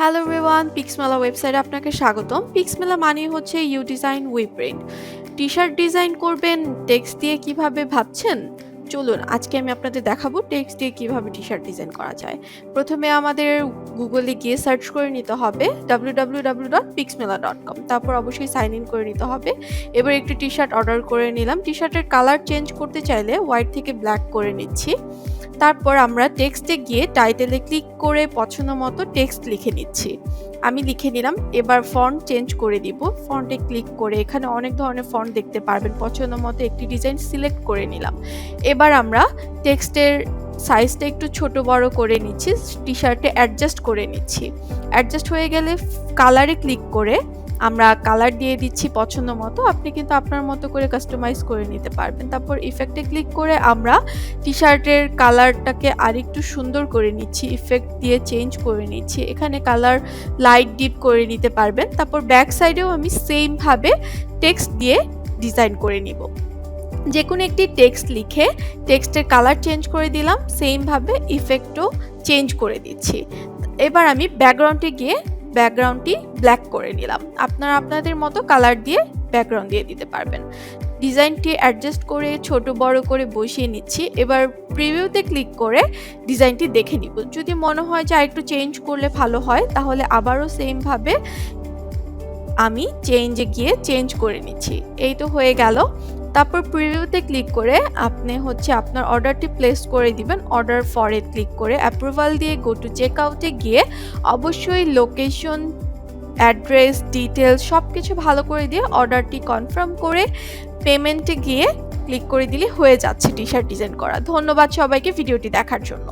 Hello everyone পিক্সমেলা ওয়েবসাইটে আপনাকে স্বাগতম। পিক্সমেলা মানে হচ্ছে you design print T shirt design করবেন টেক্সট দিয়ে কীভাবে ভাবছেন? চলুন, আজকে আমি আপনাদের দেখাবো টেক্সট দিয়ে কীভাবে টি শার্ট ডিজাইন করা যায়। প্রথমে আমাদের গুগলে গিয়ে সার্চ করে নিতে হবে ডাব্লিউ তারপর অবশ্যই সাইন ইন করে নিতে হবে। এবার একটি টি শার্ট অর্ডার করে নিলাম। টি শার্টের কালার চেঞ্জ করতে চাইলে হোয়াইট থেকে ব্ল্যাক করে নিচ্ছি। তারপর আমরা টেক্সটে গিয়ে টাইটেলে ক্লিক করে পছন্দ মতো টেক্সট লিখে নিচ্ছি। আমি লিখে নিলাম, এবার ফন্ট চেঞ্জ করে দিব। ফন্টে ক্লিক করে এখানে অনেক ধরনের ফন্ট দেখতে পারবেন। পছন্দ মতো একটি ডিজাইন সিলেক্ট করে নিলাম। এবার আমরা টেক্সটের সাইজটা একটু ছোট বড় করে নিচ্ছি টি শার্টে অ্যাডজাস্ট করে নিচ্ছি। অ্যাডজাস্ট হয়ে গেলে কালারে ক্লিক করে আমরা কালার দিয়ে দিচ্ছি পছন্দ মতো, আপনি কিন্তু আপনার মতো করে কাস্টমাইজ করে নিতে পারবেন। তারপর ইফেক্টে ক্লিক করে আমরা টি শার্টের কালারটাকে আরেকটু সুন্দর করে নিচ্ছি ইফেক্ট দিয়ে চেঞ্জ করে নিচ্ছি। এখানে কালার লাইট ডিপ করে নিতে পারবেন। তারপর ব্যাক সাইডেও আমি সেমভাবে টেক্সট দিয়ে ডিজাইন করে নিব। যে কোনো একটি টেক্সট লিখে টেক্সটের কালার চেঞ্জ করে দিলাম সেমভাবে ইফেক্টও চেঞ্জ করে দিচ্ছি। এবার আমি ব্যাকগ্রাউন্ডে গিয়ে ব্যাকগ্রাউন্ডটি ব্ল্যাক করে নিলাম। আপনারা আপনাদের মতো কালার দিয়ে ব্যাকগ্রাউন্ড দিয়ে দিতে পারবেন। ডিজাইনটি অ্যাডজাস্ট করে ছোট বড় করে বসিয়ে নিচ্ছি। এবার প্রিভিউতে ক্লিক করে ডিজাইনটি দেখে নিব। যদি মনে হয় যে একটু চেঞ্জ করলে ভালো হয়, তাহলে আবারও সেমভাবে আমি চেঞ্জে গিয়ে চেঞ্জ করে নিচ্ছি। এই তো হয়ে গেল। তারপর প্রিভিউতে ক্লিক করে আপনি হচ্ছে আপনার অর্ডারটি প্লেস করে দিবেন। অর্ডার ফরে ক্লিক করে অ্যাপ্রুভাল দিয়ে গো টু চেক আউটে গিয়ে অবশ্যই লোকেশন অ্যাড্রেস ডিটেলস সব কিছু ভালো করে দিয়ে অর্ডারটি কনফার্ম করে পেমেন্টে গিয়ে ক্লিক করে দিলে হয়ে যাচ্ছে টি শার্ট ডিজাইন করা। ধন্যবাদ সবাইকে ভিডিওটি দেখার জন্য।